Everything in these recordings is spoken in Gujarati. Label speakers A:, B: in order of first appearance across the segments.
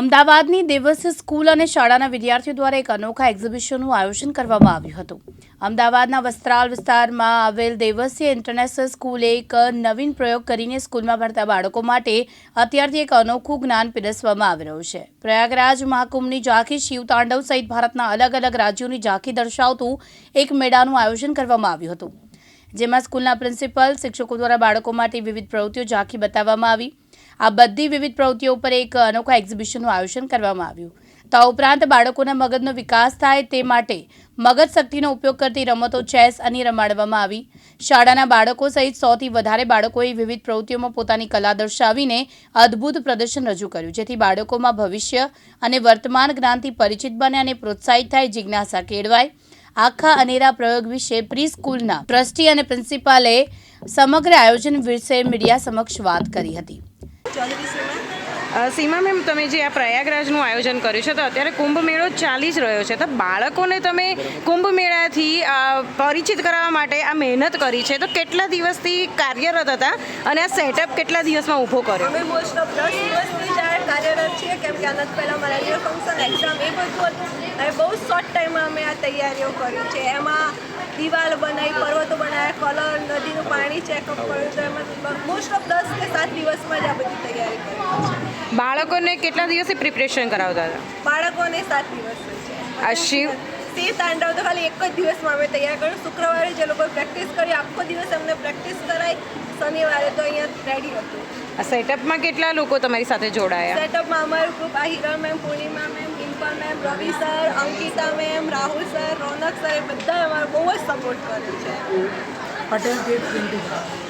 A: અમદાવાદની દિવસ સ્કૂલ અને શાળાના વિદ્યાર્થીઓ દ્વારા એક અનોખા એક્ઝિબિશનનું આયોજન કરવામાં આવ્યું હતું. અમદાવાદના વસ્ત્રાલ વિસ્તારમાં આવેલ દેવસ્ય ઇન્ટરનેશનલ સ્કૂલે એક નવીન પ્રયોગ કરીને સ્કૂલમાં ભણતા બાળકો માટે અત્યારથી એક અનોખું જ્ઞાન પીરસવામાં આવી રહ્યું છે. પ્રયાગરાજ મહાકુંભની ઝાંખી શિવ તાંડવ સહિત ભારતના અલગ અલગ રાજ્યોની ઝાંખી દર્શાવતું એક મેળાનું આયોજન કરવામાં આવ્યું હતું. જેમાં સ્કૂલના પ્રિન્સિપલ, શિક્ષકો દ્વારા બાળકો માટે વિવિધ પ્રવૃત્તિઓ ઝાંખી બતાવવામાં આવી. આ બધી વિવિધ પ્રવૃત્તિઓ પર એક અનોખા એક્ઝિબિશનનું આયોજન કરવામાં આવ્યું. તો આ ઉપરાંત બાળકોના મગજનો વિકાસ થાય તે માટે મગજ શક્તિનો ઉપયોગ કરતી રમતો ચેસ અને રમાડવામાં આવી. શાળાના બાળકો સહિત સોથી વધારે બાળકોએ વિવિધ પ્રવૃત્તિઓમાં પોતાની કલા દર્શાવીને અદ્ભુત પ્રદર્શન રજૂ કર્યું, જેથી બાળકોમાં ભવિષ્ય અને વર્તમાન જ્ઞાનથી પરિચિત બને અને પ્રોત્સાહિત થાય જિજ્ઞાસા કેળવાય. આખા અનેરા પ્રયોગ વિશે પ્રી સ્કૂલના ટ્રસ્ટી અને પ્રિન્સિપાલે સમગ્ર આયોજન વિશે મીડિયા સમક્ષ વાત કરી હતી.
B: સીમા? મેમ તમે જે આ પ્રયાગરાજનું આયોજન કર્યું છે તો અત્યારે કુંભ મેળો ચાલી જ રહ્યો છે. તો બાળકોને તમે કુંભ મેળાથી પરિચિત કરાવવા માટે આ મહેનત કરી છે. તો કેટલા દિવસથી કાર્યરત હતા અને આ સેટઅપ કેટલા દિવસમાં ઊભો કર્યો?
C: કાર્યરત છીએ કેમ કે આનાથી પહેલાં અમારા એન્યુઅલ ફંક્શન એક્ઝામ એ બધું હતું. અને બહુ શોર્ટ ટાઈમમાં અમે આ તૈયારીઓ કરી છે. એમાં દિવાલ બનાવી પર્વતો બનાવ્યા કલર નદીનું પાણી ચેકઅપ કર્યું તો એમાં મોસ્ટ ઓફ દસ કે સાત દિવસમાં જ આ બધી તૈયારી કરી છે.
B: બાળકોને કેટલા દિવસથી પ્રિપરેશન કરાવતા હતા?
C: બાળકોને સાત દિવસ છે.
B: શિવ
C: શિવ તાંડવ તો ખાલી એક જ દિવસમાં અમે તૈયાર કર્યું. શુક્રવારે જે લોકો પ્રેક્ટિસ કરી આખો દિવસ અમને પ્રેક્ટિસ કરાઈ શનિવારે તો અહીંયા રેડી હતું.
B: આ સેટઅપમાં કેટલા લોકો તમારી સાથે જોડાયા?
C: સેટઅપમાં અમારું ગ્રુપ આ Hiran ma'am Purnima ma'am Dimple ma'am Ravi sir Ankita ma'am Rahul sir Ronak sir એ બધાએ અમારો બહુ જ સપોર્ટ કર્યો છે.
D: પટેલ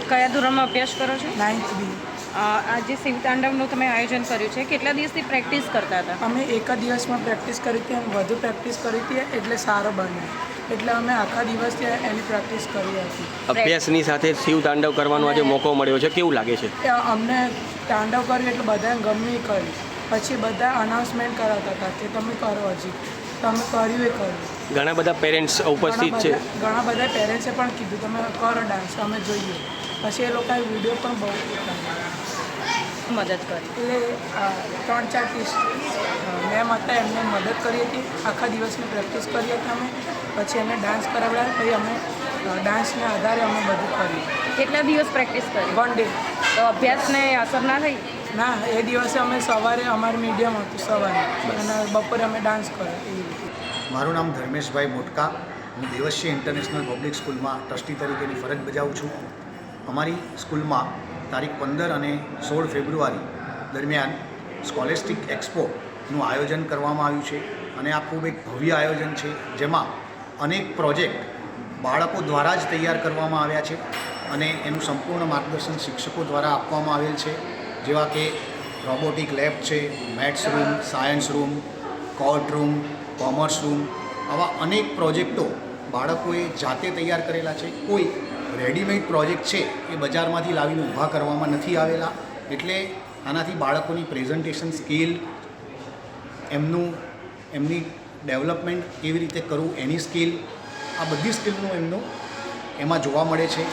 B: કયા ધોરણમાં અભ્યાસ કરો છો?
D: નાઇન્થ બી
B: આ જે શિવ તાંડવનું તમે આયોજન કર્યું છે કેટલા દિવસથી પ્રેક્ટિસ કરતા હતા?
D: અમે એક જ દિવસમાં પ્રેક્ટિસ કરી હતી અને વધુ પ્રેક્ટિસ કરી હતી એટલે સારો બન્યો. એટલે અમે આખા દિવસ એની પ્રેક્ટિસ કરી હતી.
E: અભ્યાસની સાથે શિવ તાંડવ કરવાનો આજે મોકો મળ્યો છે કેવું લાગે છે?
D: અમને તાંડવ કર્યું એટલે બધાને ગમ્યું કર્યું. પછી બધા અનાઉન્સમેન્ટ કરાવતા હતા કે તમે કરો હજી. તમે કર્યું એ કર્યું.
E: ઘણા બધા પેરેન્ટ્સ ઉપસ્થિત છે.
D: ઘણા બધા પેરેન્ટ્સે પણ કીધું તમે કરો ડાન્સ અમે જોઈએ. પછી એ લોકોએ વીડિયો પણ બહુ
B: મદદ કરી.
D: એટલે ત્રણ ચાર ટીસ મેમ હતા એમને મદદ કરી હતી. આખા દિવસની પ્રેક્ટિસ કરી હતી અમે. પછી એમને ડાન્સ કરાવડાવ્યા પછી અમે ડાન્સના આધારે અમે બધું કર્યું.
B: કેટલા દિવસ પ્રેક્ટિસ કરી?
D: One day.
B: તો અભ્યાસને અસર ના થઈ?
D: ના એ દિવસે અમે સવારે અમારું મીડિયમ હતું સવારે. અને બપોરે અમે ડાન્સ કર્યો.
F: મારું નામ ધર્મેશભાઈ મોટકા. હું દેવસ્ય ઇન્ટરનેશનલ પબ્લિક સ્કૂલમાં ટ્રસ્ટી તરીકેની ફરજ બજાવું છું. અમારી સ્કૂલમાં તારીખ પંદર અને સોળ ફેબ્રુઆરી દરમિયાન સ્કોલેસ્ટિક એક્સપોનું આયોજન કરવામાં આવ્યું છે અને આ ખૂબ એક ભવ્ય આયોજન છે, જેમાં અનેક પ્રોજેક્ટ બાળકો દ્વારા જ તૈયાર કરવામાં આવ્યા છે અને એનું સંપૂર્ણ માર્ગદર્શન શિક્ષકો દ્વારા આપવામાં આવેલ છે, જેવા કે રોબોટિક લેબ છે, maths room, science room, court room, commerce room, આવા અનેક પ્રોજેક્ટો બાળકોએ જાતે તૈયાર કરેલા છે. કોઈ રેડીમેડ પ્રોજેક્ટ છે એ બજારમાંથી લાવીને ઊભા કરવામાં નથી આવેલા. એટલે આનાથી બાળકોની પ્રેઝન્ટેશન સ્કિલ એમનું એમની ડેવલપમેન્ટ કેવી રીતે કરવું એની સ્કિલ આ બધી સ્કિલનું એમનું એમાં જોવા મળે છે.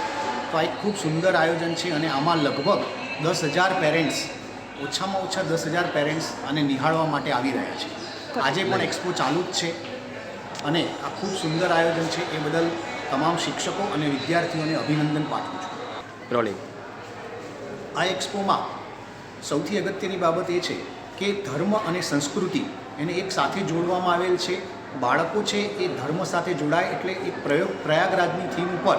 F: તો આ એક ખૂબ સુંદર આયોજન છે અને આમાં લગભગ દસ હજાર પેરેન્ટ્સ ઓછામાં ઓછા દસ હજાર પેરેન્ટ્સ આને નિહાળવા માટે આવી રહ્યા છે. આજે પણ એક્સપો ચાલુ જ છે અને આ ખૂબ સુંદર આયોજન છે. એ બદલ તમામ શિક્ષકો અને વિદ્યાર્થીઓને અભિનંદન પાઠવું છું.
E: રોલિંગ
F: આ એક્સપોમાં સૌથી અગત્યની બાબત એ છે કે ધર્મ અને સંસ્કૃતિ એને એક સાથે જોડવામાં આવેલ છે. બાળકો છે એ ધર્મ સાથે જોડાય એટલે એક પ્રયોગ પ્રયાગરાજની થીમ ઉપર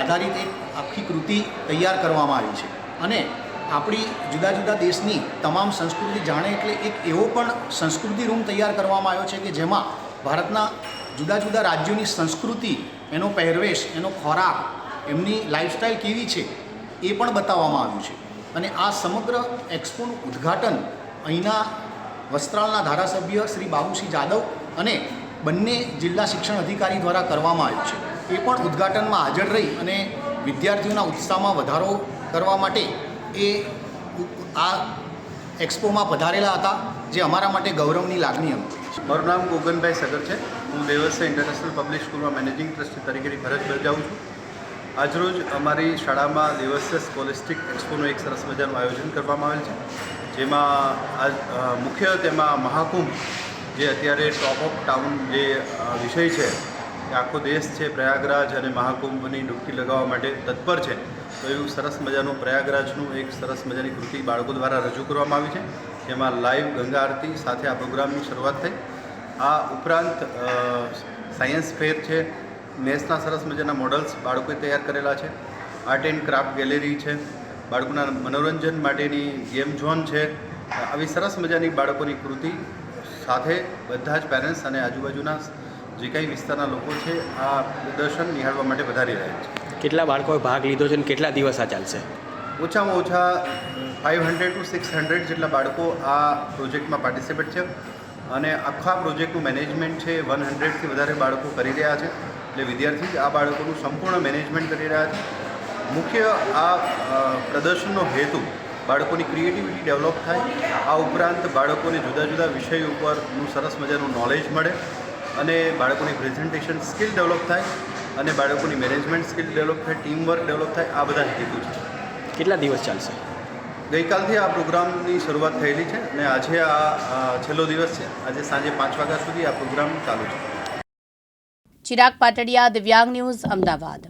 F: આધારિત એક આખી કૃતિ તૈયાર કરવામાં આવી છે. અને આપણી જુદા જુદા દેશની તમામ સંસ્કૃતિ જાણે એટલે એક એવો પણ સંસ્કૃતિ રૂમ તૈયાર કરવામાં આવ્યો છે કે જેમાં ભારતના જુદા જુદા રાજ્યોની સંસ્કૃતિ એનો પહેરવેશ, એનો ખોરાક, એમની લાઈફસ્ટાઈલ કેવી છે એ પણ બતાવવામાં આવ્યું છે. અને આ સમગ્ર એક્સપોનું ઉદ્ઘાટન અહીંના વસ્ત્રાલના ધારાસભ્ય શ્રી બાબુસિંહ જાદવ અને બંને જિલ્લા શિક્ષણ અધિકારી દ્વારા કરવામાં આવ્યું છે. એ પણ ઉદ્ઘાટનમાં હાજર રહી અને વિદ્યાર્થીઓના ઉત્સાહમાં વધારો કરવા માટે એ આ એક્સપોમાં પધારેલા હતા, જે અમારા માટે ગૌરવની લાગણી હતી.
G: મારું નામ ગોગનભાઈ સગર છે. હું દેવસ્ય ઇન્ટરનેશનલ પબ્લિક સ્કૂલમાં મેનેજિંગ ટ્રસ્ટી તરીકેની ફરજ બજાવું છું. આજરોજ અમારી શાળામાં દેવસ્ય સ્કોલિસ્ટિક એક્સપોનું એક સરસ મજાનું આયોજન કરવામાં આવેલ છે. જેમાં આજ મુખ્ય તેમાં મહાકુંભ, જે અત્યારે ટોપ ઓફ ટાઉન જે વિષય છે આખો દેશ છે, પ્રયાગરાજ અને મહાકુંભની ડૂબકી લગાવવા માટે તત્પર છે. તો એવું સરસ મજાનું પ્રયાગરાજનું એક સરસ મજાની કૃતિ બાળકો દ્વારા રજૂ કરવામાં આવી છે. જેમાં લાઈવ ગંગા આરતી સાથે આ પ્રોગ્રામની શરૂઆત થઈ. આ ઉપરાંત સાયન્સ ફેર છે. મેથ્સના સરસ મજાના મોડલ્સ બાળકોએ તૈયાર કરેલા છે. આર્ટ એન્ડ ક્રાફ્ટ ગેલેરી છે. બાળકોના મનોરંજન માટેની ગેમ ઝોન છે. આવી સરસ મજાની બાળકોની કૃતિ સાથે બધા જ પેરેન્ટ્સ અને આજુબાજુના જે કાંઈ વિસ્તારના લોકો છે આ પ્રદર્શન નિહાળવા માટે વધારી રહ્યા છે.
E: કેટલા બાળકોએ ભાગ લીધો છે અને કેટલા દિવસ આ ચાલશે?
G: ઓછામાં ઓછા five hundred to six hundred જેટલા બાળકો આ પ્રોજેક્ટમાં પાર્ટિસિપેટ છે. અને આખા પ્રોજેક્ટનું મેનેજમેન્ટ છે વન હંડ્રેડથી વધારે બાળકો કરી રહ્યા છે. એટલે વિદ્યાર્થી આ બાળકોનું સંપૂર્ણ મેનેજમેન્ટ કરી રહ્યા છે. મુખ્ય આ પ્રદર્શનનો હેતુ બાળકોની ક્રિએટિવિટી ડેવલપ થાય. આ ઉપરાંત બાળકોને જુદા જુદા વિષય ઉપરનું સરસ મજાનું નોલેજ મળે અને બાળકોની પ્રેઝન્ટેશન સ્કિલ ડેવલપ થાય અને બાળકોની મેનેજમેન્ટ સ્કિલ ડેવલપ થાય ટીમ વર્ક ડેવલપ થાય. આ બધા હેતુ છે.
E: કેટલા દિવસ ચાલશે?
G: ગઈકાલથી આ પ્રોગ્રામની શરૂઆત થયેલી છે અને આજે આ છેલ્લો દિવસ છે. આજે સાંજે પાંચ વાગ્યા સુધી આ પ્રોગ્રામ ચાલુ છે.
A: ચિરાગ પાટડિયા, દિવ્યાંગ ન્યૂઝ, અમદાવાદ.